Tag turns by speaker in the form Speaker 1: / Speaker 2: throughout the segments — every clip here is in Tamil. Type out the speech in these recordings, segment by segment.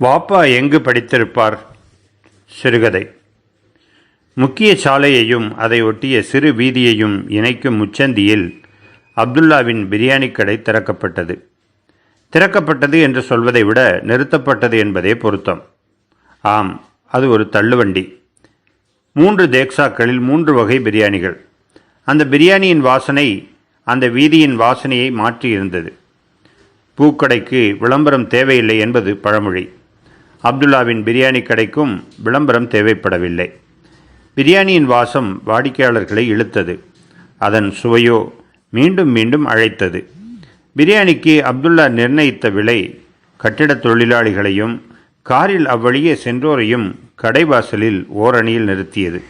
Speaker 1: வாப்பா எங்கு படித்திருப்பார்? சிறுகதை. முக்கிய சாலையையும் அதை ஒட்டிய சிறு வீதியையும் இணைக்கும் முச்சந்தியில் அப்துல்லாவின் பிரியாணி கடை திறக்கப்பட்டது. திறக்கப்பட்டது என்று சொல்வதை விட நிறுத்தப்பட்டது என்பதே பொருத்தம். ஆம் அது ஒரு தள்ளுவண்டி. மூன்று தேக்சாக்களில் மூன்று வகை பிரியாணிகள். அந்த பிரியாணியின் வாசனை அந்த வீதியின் வாசனையை மாற்றியிருந்தது. பூக்கடைக்கு விளம்பரம் தேவையில்லை என்பது பழமொழி. அப்துல்லாவின் பிரியாணி கடைக்கும் விளம்பரம் தேவைப்படவில்லை. பிரியாணியின் வாசம் வாடிக்கையாளர்களை இழுத்தது. அதன் சுவையோ மீண்டும் மீண்டும் அழைத்தது. பிரியாணிக்கு அப்துல்லா நிர்ணயித்த விலை கட்டிடத் தொழிலாளிகளையும் காரில் அவ்வழியே சென்றோரையும் கடைவாசலில் ஓரணியில் நிறுத்தியது.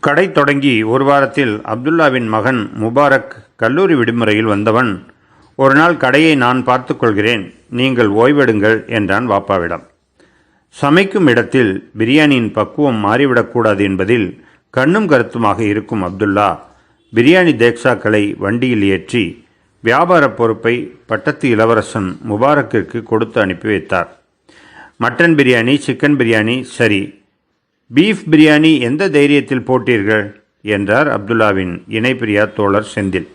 Speaker 1: கடை தொடங்கி ஒரு வாரத்தில் அப்துல்லாவின் மகன் முபாரக் கல்லூரி விடுமுறையில் வந்தவன் ஒரு நாள் கடையை நான் பார்த்துக்கொள்கிறேன் நீங்கள் ஓய்வெடுங்கள் என்றான் வாப்பாவிடம். சமைக்கும் இடத்தில் பிரியாணியின் பக்குவம் மாறிவிடக்கூடாது என்பதில் கண்ணும் கருத்துமாக இருக்கும் அப்துல்லா பிரியாணி தேக்ஸாக்களை வண்டியில் ஏற்றி வியாபார பொறுப்பை பட்டத்து இளவரசன் முபாரக்கிற்கு கொடுத்து அனுப்பி வைத்தார். மட்டன் பிரியாணி சிக்கன் பிரியாணி சரி பீஃப் பிரியாணி எந்த தைரியத்தில் போட்டீர்கள்? என்றார் அப்துல்லாவின் இணைப்பிரியா தோழர் செந்தில்.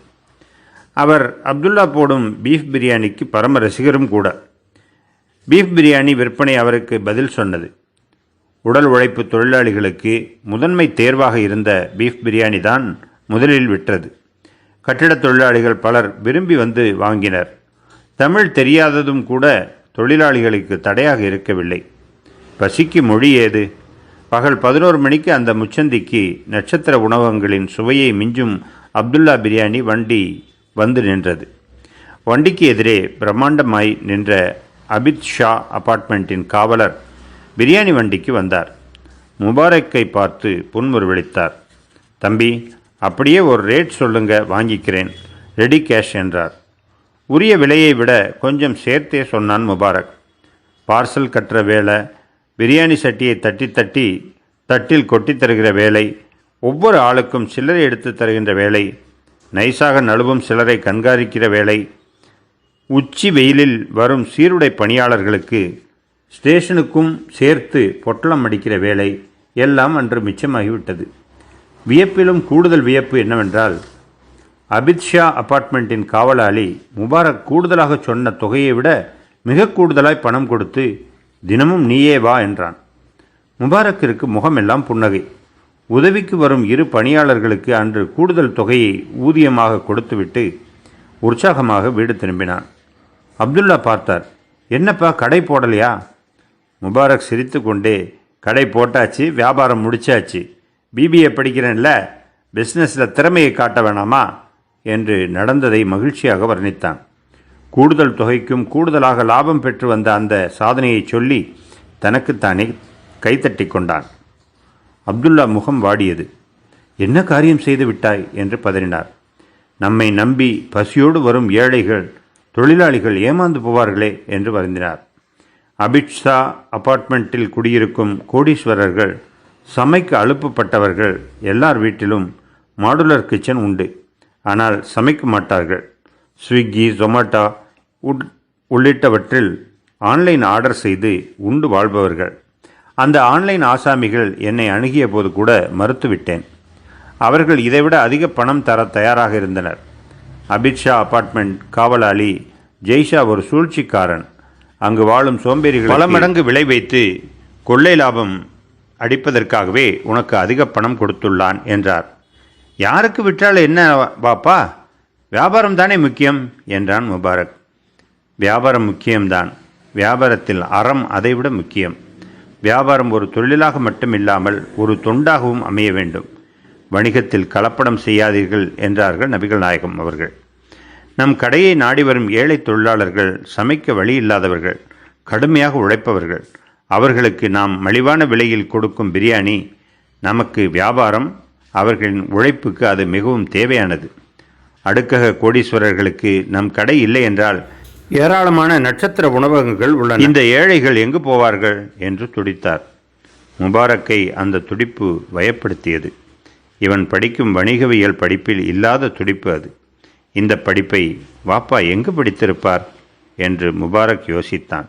Speaker 1: அவர் அப்துல்லா போடும் பீஃப் பிரியாணிக்கு பரம ரசிகரும் கூட. பீஃப் பிரியாணி விற்பனை அவருக்கு பதில் சொன்னது. உடல் உழைப்பு தொழிலாளிகளுக்கு முதன்மை தேர்வாக இருந்த பீஃப் பிரியாணி தான் முதலில் விற்றது. கட்டிடத் தொழிலாளிகள் பலர் விரும்பி வந்து வாங்கினர். தமிழ் தெரியாததும் கூட தொழிலாளிகளுக்கு தடையாக இருக்கவில்லை. பசிக்கு மொழி ஏது? பகல் பதினோரு மணிக்கு அந்த முச்சந்திக்கு நட்சத்திர உணவகங்களின் சுவையை மிஞ்சும் அப்துல்லா பிரியாணி வண்டி வந்து நின்றது. வண்டிக்கு எதிரே பிரம்மாண்டமாய் நின்ற அபித் ஷா அபார்ட்மெண்ட்டின் காவலர். பிரியாணி வண்டிக்கு வந்தார். முபாரக்கை பார்த்து புன்முறுவளித்தார் தம்பி அப்படியே ஒரு ரேட் சொல்லுங்க வாங்கிக்கிறேன். ரெடி கேஷ் என்றார். உரிய விலையை விட கொஞ்சம் சேர்த்தே சொன்னான் முபாரக். பார்சல் கட்டுற வேலை பிரியாணி சட்டியை தட்டி தட்டி தட்டில் கொட்டித் தருகிற வேலை ஒவ்வொரு ஆளுக்கும் சில்லறை எடுத்து தருகின்ற வேலை நைஸாக நழுவும் சிலரை கண்காணிக்கிற வேலை உச்சி வெயிலில் வரும் சீருடை பணியாளர்களுக்கு ஸ்டேஷனுக்கும் சேர்த்து பொட்டலம் அடிக்கிற வேலை எல்லாம் அன்று மிச்சமாகிவிட்டது. வியப்பிலும் கூடுதல் வியப்பு என்னவென்றால் அபித்ஷா அபார்ட்மெண்ட்டின் காவலாளி முபாரக் கூடுதலாக சொன்ன தொகையை விட மிக கூடுதலாய் பணம் கொடுத்து தினமும் நீயே வா என்றான். முபாரக்கிற்கு முகமெல்லாம் புன்னகை. உதவிக்கு வரும் இரு பணியாளர்களுக்கு அன்று கூடுதல் தொகையை ஊதியமாக கொடுத்துவிட்டு உற்சாகமாக வீடு திரும்பினான். அப்துல்லா பார்த்தார். என்னப்பா கடை போடலையா? முபாரக் சிரித்து கொண்டே கடை போட்டாச்சு வியாபாரம் முடிச்சாச்சு. பிபிஏ படிக்கிறேன்ல பிஸ்னஸில் திறமையை காட்ட வேணாமா? என்று நடந்ததை மகிழ்ச்சியாக வர்ணித்தான். கூடுதல் தொகைக்கும் கூடுதலாக லாபம் பெற்று வந்த அந்த சாதனையை சொல்லி தனக்குத்தானே கைத்தட்டி கொண்டான். அப்துல்லா முகம் வாடியது. என்ன காரியம் செய்து விட்டாய்? என்று பதறினார். நம்மை நம்பி பசியோடு வரும் ஏழைகள் தொழிலாளிகள் ஏமாந்து போவார்களே என்று வருந்தினார். அபிட்ஷா அபார்ட்மெண்ட்டில் குடியிருக்கும் கோடீஸ்வரர்கள் சமைக்க அழுப்பப்பட்டவர்கள் எல்லார் வீட்டிலும் மாடுலர் கிச்சன் உண்டு. ஆனால் சமைக்க மாட்டார்கள். ஸ்விக்கி ஜொமேட்டோ உட் உள்ளிட்டவற்றில் ஆன்லைன் ஆர்டர் செய்து உண்டு வாழ்பவர்கள். அந்த ஆன்லைன் ஆசாமிகள் என்னை அணுகிய போது கூட மறுத்துவிட்டேன். அவர்கள் இதைவிட அதிக பணம் தர தயாராக இருந்தனர். அபித்ஷா அபார்ட்மெண்ட் காவலாளி. ஜெய்ஷா ஒரு சூழ்ச்சிக்காரன். அங்கு வாழும் சோம்பேறிகள் பல மடங்கு விலை வைத்து கொள்ளை லாபம் அடிப்பதற்காகவே உனக்கு அதிக பணம் கொடுத்துள்ளான் என்றார். யாருக்கு விற்றால் என்ன பாப்பா? வியாபாரம் தானே முக்கியம்? என்றான் முபாரக். வியாபாரம் முக்கியம்தான். வியாபாரத்தில் அறம் அதைவிட முக்கியம். வியாபாரம் ஒரு தொழிலாக மட்டும் இல்லாமல் ஒரு தொண்டாகவும் அமைய வேண்டும். வணிகத்தில் கலப்படம் செய்யாதீர்கள் என்றார்கள் நபிகள் நாயகம் அவர்கள். நம் கடையை நாடி வரும் ஏழை தொழிலாளர்கள் சமைக்க வழி இல்லாதவர்கள் கடுமையாக உழைப்பவர்கள் அவர்களுக்கு நாம் மலிவான விலையில் கொடுக்கும் பிரியாணி நமக்கு வியாபாரம் அவர்களின் உழைப்புக்கு அது மிகவும் தேவையானது. அடுக்கக கோடீஸ்வரர்களுக்கு நம் கடை இல்லை என்றால் ஏராளமான நட்சத்திர உணவகங்கள் உள்ளன. இந்த ஏழைகள் எங்கு போவார்கள்? என்று துடித்தார். முபாரக்கை அந்த துடிப்பு வயப்படுத்தியது. இவன் படிக்கும் வணிகவியல் படிப்பில் இல்லாத துடிப்பு அது. இந்த படிப்பை வாப்பா எங்கு படித்திருப்பார்? என்று முபாரக் யோசித்தான்.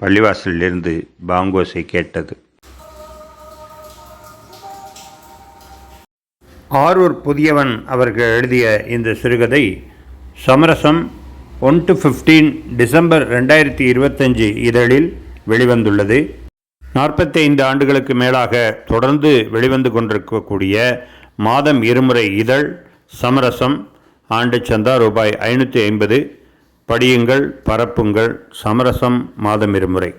Speaker 1: பள்ளிவாசலிலிருந்து பாங்கோசை கேட்டது. ஆரூர் புதியவன் அவர்கள் எழுதிய இந்த சிறுகதை சமரசம் ஒன் டு ஃபிஃப்டீன் டிசம்பர் ரெண்டாயிரத்தி இருபத்தஞ்சு இதழில் வெளிவந்துள்ளது. நாற்பத்தைந்து ஆண்டுகளுக்கு மேலாக தொடர்ந்து வெளிவந்து கொண்டிருக்கக்கூடிய மாதம் இருமுறை இதழ் சமரசம் ஆண்டு சந்தா ரூபாய் ஐநூற்றி ஐம்பது படியுங்கள் பரப்புங்கள் சமரசம் மாதம் இருமுறை.